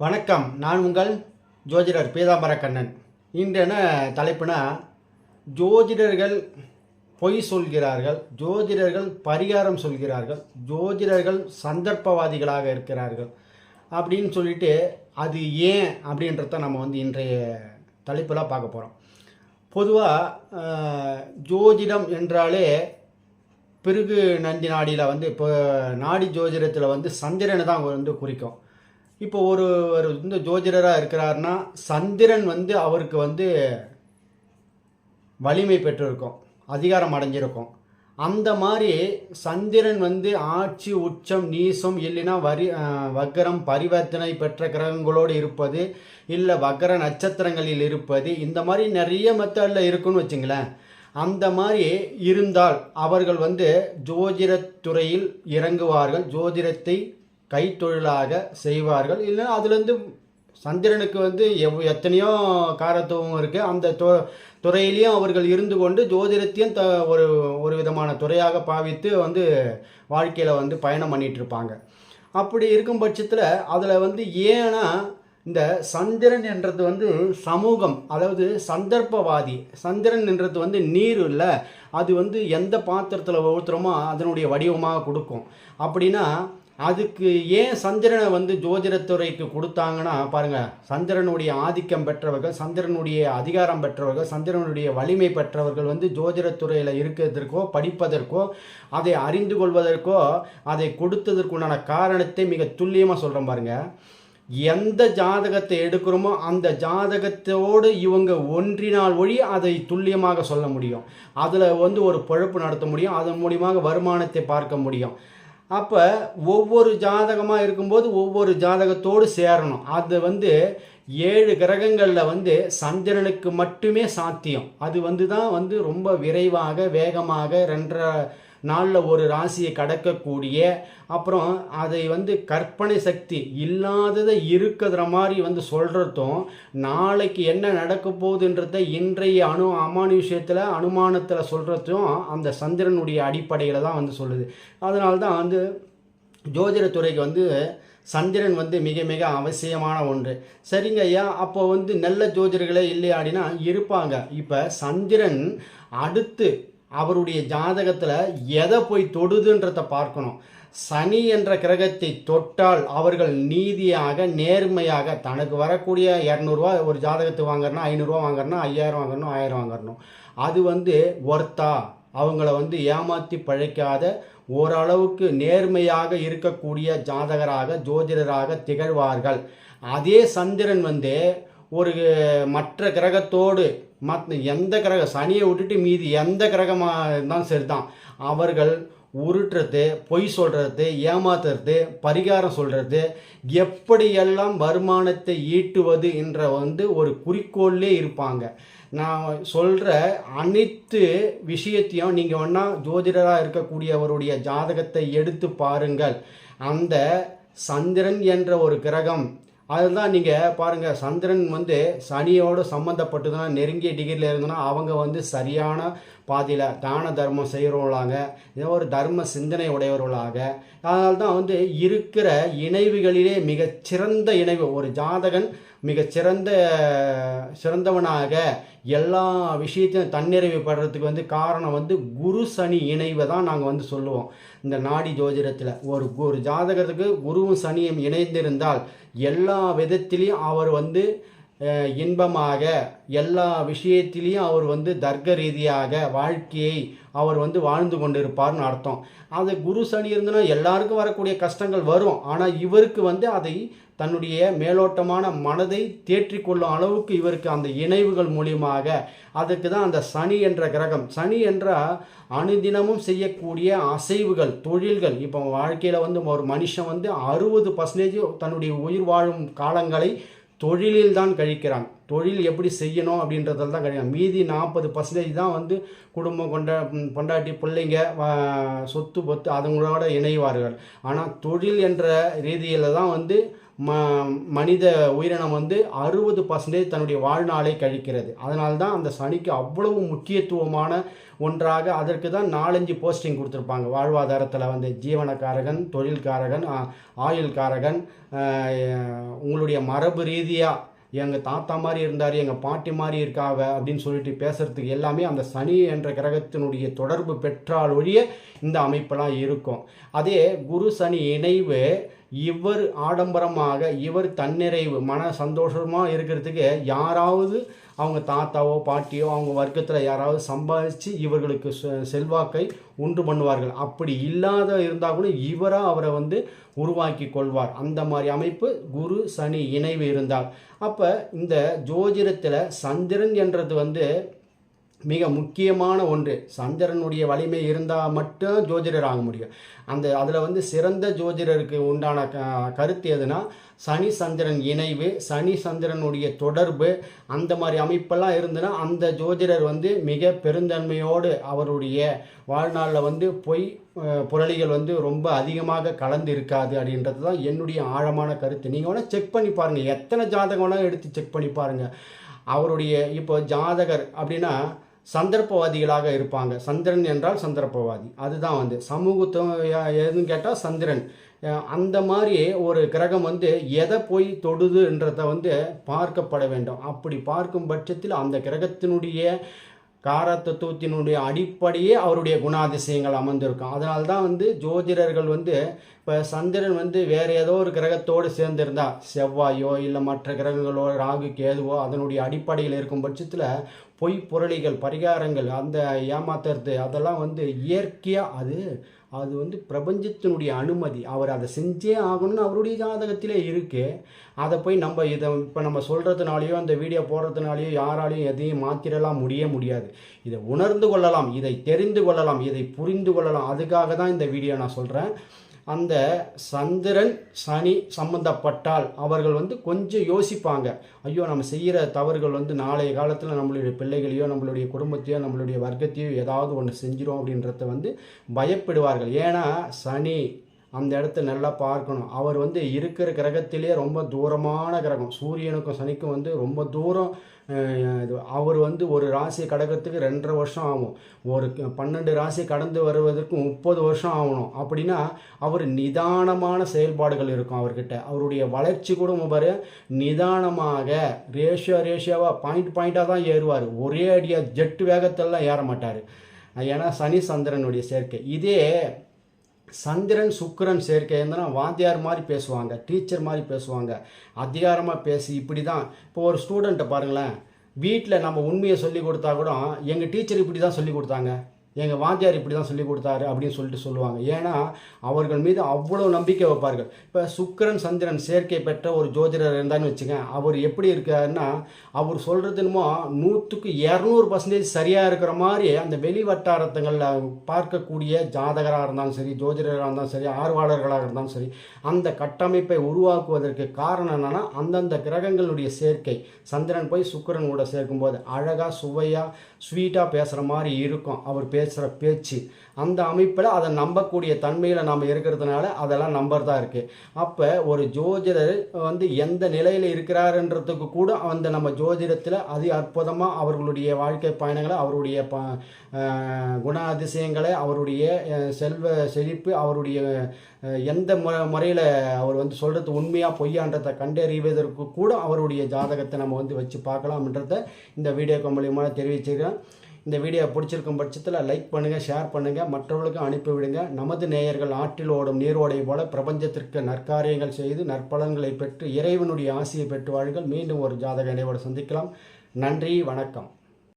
வணக்கம். நான் உங்கள் ஜோதிடர் பீதாம்பர கண்ணன் இன்றென தலைப்புனா ஜோதிடர்கள் பொய் சொல்கிறார்கள் ஜோதிடர்கள் பரிகாரம் சொல்கிறார்கள் ஜோதிடர்கள் சந்தர்ப்பவாதிகளாக இருக்கிறார்கள் அப்படின்னு சொல்லிட்டு அது ஏன் அப்படின்றத நம்ம வந்து இன்றைய தலைப்பெலாம் பார்க்க போகிறோம் பொதுவாக ஜோதிடம் என்றாலே பிறகு நந்தி நாடியில் வந்து இப்போ நாடி ஜோதிடத்தில் வந்து சந்திரனை தான் வந்து குறிக்கும். இப்போ ஒரு ஒரு வந்து ஜோதிடராக இருக்கிறாருன்னா சந்திரன் வந்து அவருக்கு வந்து வலிமை பெற்றிருக்கும் அதிகாரம் அடைஞ்சிருக்கும். அந்த மாதிரி சந்திரன் வந்து ஆட்சி உச்சம் நீசம் இல்லைன்னா வரி வக்ரம் வக்கரம் பரிவர்த்தனை பெற்ற கிரகங்களோடு இருப்பது இல்லை வக்கர நட்சத்திரங்களில் இருப்பது இந்த மாதிரி நிறைய மெத்தடில் இருக்குன்னு வச்சுங்களேன். அந்த மாதிரி இருந்தால் அவர்கள் வந்து ஜோதிடத்துறையில் இறங்குவார்கள் ஜோதிடத்தை கைத்தொழிலாக செய்வார்கள். இல்லைன்னா அதுலேருந்து சந்திரனுக்கு வந்து எவ் எத்தனையோ காரத்துவம் இருக்குது அந்த து துறையிலையும் அவர்கள் இருந்து கொண்டு ஜோதிடத்தையும் த ஒரு ஒரு விதமான துறையாக பாவித்து வந்து வாழ்க்கையில் வந்து பயணம் பண்ணிகிட்ருப்பாங்க இருப்பாங்க அப்படி இருக்கும் பட்சத்தில் அதில் வந்து ஏன்னா இந்த சந்திரன் என்றது வந்து சமூகம் அதாவது சந்தர்ப்பவாதி. சந்திரன் என்றது வந்து நீர் இல்லை. அது வந்து எந்த பாத்திரத்தில் ஊற்றுறோமோ அதனுடைய வடிவமாக கொடுக்கும். அப்படின்னா அதுக்கு ஏன் சந்திரனை வந்து ஜோதிடத்துறைக்கு கொடுத்தாங்கன்னா பாருங்க சந்திரனுடைய ஆதிக்கம் பெற்றவர்கள் சந்திரனுடைய அதிகாரம் பெற்றவர்கள் சந்திரனுடைய வலிமை பெற்றவர்கள் வந்து ஜோதிடத்துறையில் இருக்கிறதற்கோ படிப்பதற்கோ அதை அறிந்து கொள்வதற்கோ அதை கொடுத்ததற்குண்டான காரணத்தை மிக துல்லியமாக சொல்கிறோம் பாருங்க. எந்த ஜாதகத்தை எடுக்கிறோமோ அந்த ஜாதகத்தோடு இவங்க ஒன்றினால் ஒழி அதை துல்லியமாக சொல்ல முடியும். அதில் வந்து ஒரு பழப்பு நடத்த முடியும். அதன் மூலியமாக வருமானத்தை பார்க்க முடியும். அப்போ ஒவ்வொரு ஜாதகமாக இருக்கும்போது ஒவ்வொரு ஜாதகத்தோடு சேரணும். அது வந்து ஏழு கிரகங்களில் வந்து சந்திரனுக்கு மட்டுமே சாத்தியம். அது வந்து தான் வந்து ரொம்ப விரைவாக வேகமாக ரெண்டரை நாளில் ஒரு ராசியை கடக்கக்கூடிய அப்புறம் அதை வந்து கற்பனை சக்தி இல்லாததை இருக்கிற மாதிரி வந்து சொல்கிறதும் நாளைக்கு என்ன நடக்க போகுதுன்றத இன்றைய அணு அமானுஷயத்தில் அனுமானத்தில் சொல்கிறதும் அந்த சந்திரனுடைய அடிப்படையில் தான் வந்து சொல்லுது. அதனால தான் வந்து ஜோதிடத்துறைக்கு வந்து சந்திரன் வந்து மிக மிக அவசியமான ஒன்று. சரிங்க ஐயா அப்போ வந்து நல்ல ஜோதிடர்களே இல்லையாடினா இருப்பாங்க. இப்போ சந்திரன் அடுத்து அவருடைய ஜாதகத்தில் எதை போய் தொடுதுன்றத பார்க்கணும். சனி என்ற கிரகத்தை தொட்டால் அவர்கள் நீதியாக நேர்மையாக தனக்கு வரக்கூடிய இரநூறுவா ஒரு ஜாதகத்தை வாங்குறனா ஐநூறுரூவா வாங்குறனா ஐயாயிரம் வாங்கணும் ஆயிரம் வாங்கணும் அது வந்து ஒர்த்தா அவங்கள வந்து ஏமாற்றி பழைக்காத ஓரளவுக்கு நேர்மையாக இருக்கக்கூடிய ஜாதகராக ஜோதிடராக திகழ்வார்கள். அதே சந்திரன் வந்து ஒரு மற்ற கிரகத்தோடு மற்ற எந்த கிரக சனியை விட்டுட்டு மீதி எந்த கிரகமாக இருந்தாலும் சரிதான். அவர்கள் உருட்டுறது பொய் சொல்கிறது ஏமாத்துறது பரிகாரம் சொல்கிறது எப்படியெல்லாம் வருமானத்தை ஈட்டுவது என்ற வந்து ஒரு குறிக்கோள்லே இருப்பாங்க. நான் சொல்கிற அனைத்து விஷயத்தையும் நீங்கள் வேணா ஜோதிடராக இருக்கக்கூடியவருடைய ஜாதகத்தை எடுத்து பாருங்கள். அந்த சந்திரன் என்ற ஒரு கிரகம் அதுதான் நீங்கள் பாருங்கள் சந்திரன் வந்து சனியோடு சம்மந்தப்பட்டதுன்னா நெருங்கிய டிகிரியில் இருந்ததுன்னா அவங்க வந்து சரியான பாதியில் தான தர்மம் செய்கிறவங்களாக ஏதோ ஒரு தர்ம சிந்தனை உடையவர்களாக. அதனால தான் வந்து இருக்கிற இணைவுகளிலே மிகச்சிறந்த இணைவு ஒரு ஜாதகன் மிகச்சிறந்த சிறந்தவனாக எல்லா விஷயத்தையும் தன்னிறைவு படுறதுக்கு வந்து காரணம் வந்து குரு சனி இணைவை தான் நாங்கள் வந்து சொல்லுவோம். இந்த நாடி ஜோதிடத்தில் ஒரு ஒரு ஜாதகத்துக்கு குருவும் சனியும் இணைந்திருந்தால் எல்லா விதத்திலையும் அவர் வந்து இன்பமாக எல்லா விஷயத்திலையும் அவர் வந்து தர்க்க ரீதியாக வாழ்க்கையை அவர் வந்து வாழ்ந்து கொண்டிருப்பார்னு அர்த்தம். அது குரு சனி இருந்தனா எல்லாருக்கும் வரக்கூடிய கஷ்டங்கள் வரும். ஆனால் இவருக்கு வந்து அதை தன்னுடைய மேலோட்டமான மனதை தேற்றிக்கொள்ளும் அளவுக்கு இவருக்கு அந்த இணைவுகள் மூலியமாக அதுக்கு தான் அந்த சனி என்ற கிரகம். சனி என்ற அனுதினமும் செய்யக்கூடிய அசைவுகள் தொழில்கள். இப்போ வாழ்க்கையில் வந்து ஒரு மனுஷன் வந்து அறுபது பர்சன்டேஜ் தன்னுடைய உயிர் வாழும் காலங்களை தொழிலில் தான் கழிக்கிறான். தொழில் எப்படி செய்யணும் அப்படின்றதில் தான் கழிக்கிறான். மீதி நாற்பது பர்சன்டேஜ் தான் வந்து குடும்பம் கொண்ட ம், பொண்டாட்டி பிள்ளைங்க சொத்து பொத்து அதுங்களோட இணைவார்கள். ஆனால் தொழில் என்ற ரீதியில் தான் வந்து ம மனித உயிரினம் வந்து அறுபது பர்சன்டேஜ் தன்னுடைய வாழ்நாளை கழிக்கிறது. அதனால தான் அந்த சனிக்கு அவ்வளவு முக்கியத்துவமான ஒன்றாக அதற்கு தான் நாலஞ்சு போஸ்டிங் கொடுத்துருப்பாங்க. வாழ்வாதாரத்தில் வந்து ஜீவனக்காரகன் தொழில்காரகன் ஆயுள்காரகன் உங்களுடைய மரபு ரீதியாக எங்கள் தாத்தா மாதிரி இருந்தார் எங்கள் பாட்டி மாதிரி இருக்காவ அப்படின்னு சொல்லிட்டு பேசுகிறதுக்கு எல்லாமே அந்த சனி என்ற கிரகத்தினுடைய தொடர்பு பெற்றால் ஒழிய இந்த அமைப்பெல்லாம் இருக்கும். அதே குரு சனி இணைவு இவர் ஆடம்பரமாக இவர் தன்னிறைவு மன சந்தோஷமாக இருக்கிறதுக்கு யாராவது அவங்க தாத்தாவோ பாட்டியோ அவங்க வர்க்கத்தில் யாராவது சம்பாதிச்சு இவர்களுக்கு செ- செல்வாக்கை உண்டு பண்ணுவார்கள். அப்படி இல்லாத இருந்தால் கூட இவராக அவரை வந்து உருவாக்கி கொள்வார். அந்த மாதிரி அமைப்பு குரு சனி இணைவு இருந்தால். அப்போ இந்த ஜோதிடத்தில் சந்திரன் என்றது வந்து மிக முக்கியமான ஒன்று. சந்திரனுடைய வலிமை இருந்தால் மட்டும் ஜோதிடர் ஆக முடியும். அந்த அதில் வந்து சிறந்த ஜோதிடருக்கு உண்டான க கருத்து எதுனா சனி சந்திரன் இணைவு சனி சந்திரனுடைய தொடர்பு அந்த மாதிரி அமைப்பெல்லாம் இருந்துன்னா அந்த ஜோதிடர் வந்து மிக பெருந்தன்மையோடு அவருடைய வாழ்நாளில் வந்து பொய் புரளிகள் வந்து ரொம்ப அதிகமாக கலந்து இருக்காது அப்படின்றது தான் என்னுடைய ஆழமான கருத்து. நீங்கள் வேணால் செக் பண்ணி பாருங்கள் எத்தனை ஜாதகம் எடுத்து செக் பண்ணி பாருங்கள் அவருடைய இப்போ ஜாதகர் அப்படின்னா சந்தர்ப்பவாதிகளாக இருப்பாங்க. சந்திரன் என்றால் சந்தர்ப்பவாதி. அதுதான் வந்து சமூகத்துவம் எதுன்னு கேட்டால் சந்திரன். அந்த மாதிரி ஒரு கிரகம் வந்து எதை போய் தொடுதுன்றத வந்து பார்க்கப்பட வேண்டும். அப்படி பார்க்கும் பட்சத்தில் அந்த கிரகத்தினுடைய காரத்தத்துவத்தினுடைய அடிப்படையே அவருடைய குணாதிசயங்கள் அமர்ந்திருக்கும். அதனால்தான் வந்து ஜோதிடர்கள் வந்து இப்போ சந்திரன் வந்து வேறு ஏதோ ஒரு கிரகத்தோடு சேர்ந்திருந்தா செவ்வாயோ இல்லை மற்ற கிரகங்களோ ராகு கேதுவோ அதனுடைய அடிப்படையில் இருக்கும் பட்சத்தில் பொய் புரளிகள் பரிகாரங்கள் அந்த ஏமாத்துறது அதெல்லாம் வந்து இயற்கையாக அது அது வந்து பிரபஞ்சத்தினுடைய அனுமதி. அவர் அதை செஞ்சே ஆகணும்னு அவருடைய ஜாதகத்திலே இருக்குது அதை போய் நம்ம இதை இப்போ நம்ம சொல்கிறதுனாலையோ அந்த வீடியோ போடுறதுனாலையோ யாராலையும் எதையும் மாற்றிடலாம் முடிய முடியாது. இதை உணர்ந்து கொள்ளலாம் இதை தெரிந்து கொள்ளலாம் இதை புரிந்து கொள்ளலாம். அதுக்காக தான் இந்த வீடியோ நான் சொல்கிறேன் அந்த சந்திரன் சனி சம்பந்தப்பட்டால் அவர்கள் வந்து கொஞ்சம் யோசிப்பாங்க. ஐயோ நம்ம செய்கிற தவறுகள் வந்து நாளைய காலத்தில் நம்மளுடைய பிள்ளைகளையோ நம்மளுடைய குடும்பத்தையோ நம்மளுடைய வர்க்கத்தையோ ஏதாவது ஒன்று செஞ்சிடும் அப்படின்றத வந்து பயப்படுவார்கள். ஏன்னா சனி அந்த இடத்த நல்லா பார்க்கணும். அவர் வந்து இருக்கிற கிரகத்திலே ரொம்ப தூரமான கிரகம். சூரியனுக்கும் சனிக்கும் வந்து ரொம்ப தூரம் இது அவர் வந்து ஒரு ராசி கடக்கிறதுக்கு ரெண்டரை வருஷம் ஆகும். ஒரு பன்னெண்டு ராசி கடந்து வருவதற்கு முப்பது வருஷம் ஆகணும். அப்படின்னா அவர் நிதானமான செயல்பாடுகள் இருக்கும் அவர்கிட்ட. அவருடைய வளர்ச்சி கூட பாரு நிதானமாக ரேஷியோ ரேஷியோவாக பாயிண்ட் பாயிண்ட்டாக தான் ஏறுவார். ஒரே அடியாக ஜெட் வேகத்தெல்லாம் ஏற மாட்டார். ஏன்னா சனி சந்திரனுடைய சேர்க்கை. இதே சந்திரன் சுக்கரன் சேர்க்கை இருந்தனா வாத்தியார் மாதிரி பேசுவாங்க டீச்சர் மாதிரி பேசுவாங்க. அதிகாரமாக பேசி இப்படி தான் இப்போ ஒரு ஸ்டூடெண்ட்டை பாருங்களேன். வீட்டில் நம்ம உண்மையை சொல்லி கொடுத்தா கூட எங்கள் டீச்சர் இப்படி தான் சொல்லி கொடுத்தாங்க. எங்கள் வாத்தியார் இப்படி தான் சொல்லி கொடுத்தாரு அப்படின்னு சொல்லிட்டு சொல்லுவாங்க. ஏன்னா அவர்கள் மீது அவ்வளோ நம்பிக்கை வைப்பார்கள். இப்போ சுக்கிரன் சந்திரன் சேர்க்கை பெற்ற ஒரு ஜோதிடர் இருந்தான்னு வச்சுங்க அவர் எப்படி இருக்காருன்னா அவர் சொல்கிறதுனுமோ நூற்றுக்கு இரநூறு பர்சன்டேஜ் சரியாக இருக்கிற மாதிரி அந்த வெளி வட்டாரத்துங்களில் பார்க்கக்கூடிய ஜாதகராக இருந்தாலும் சரி ஜோதிடராக இருந்தாலும் சரி ஆர்வலர்களாக இருந்தாலும் சரி அந்த கட்டமைப்பை உருவாக்குவதற்கு காரணம் என்னென்னா அந்தந்த கிரகங்களுடைய சேர்க்கை. சந்திரன் போய் சுக்கரன் கூட சேர்க்கும்போது அழகாக சுவையாக ஸ்வீட்டாக பேசுகிற மாதிரி இருக்கும். அவர் பே பேசுகிற பேச்சு. அந்த அமைப்பில் அதை நம்பக்கூடிய தன்மையில் நாம் இருக்கிறதுனால அதெல்லாம் நம்பர் தான் இருக்குது அப்போ ஒரு ஜோதிடர் வந்து எந்த நிலையில் இருக்கிறாருன்றதுக்கு கூட அந்த நம்ம ஜோதிடத்தில் அதி அற்புதமாக அவர்களுடைய வாழ்க்கை பயணங்களை அவருடைய ப குண அதிசயங்களை அவருடைய செல்வ செழிப்பு அவருடைய எந்த முறை முறையில் அவர் வந்து சொல்கிறது உண்மையாக பொய்யான்றதை கண்டறிவதற்கு கூட அவருடைய ஜாதகத்தை நம்ம வந்து வச்சு பார்க்கலாம்ன்றத இந்த வீடியோ மூலியமாக தெரிவிச்சுக்கிறேன். இந்த வீடியோ பிடிச்சிருக்கும் பட்சத்தில் லைக் பண்ணுங்கள் ஷேர் பண்ணுங்கள் மற்றவர்களுக்கும் அனுப்பிவிடுங்க நமது நேயர்கள் ஆற்றில் ஓடும் நீரோடை போல பிரபஞ்சத்திற்கு நற்காரியங்கள் செய்து நற்பலன்களை பெற்று இறைவனுடைய ஆசையை பெற்று வாழ்கள். மீண்டும் ஒரு ஜாதக நினைவோடு சந்திக்கலாம். நன்றி வணக்கம்.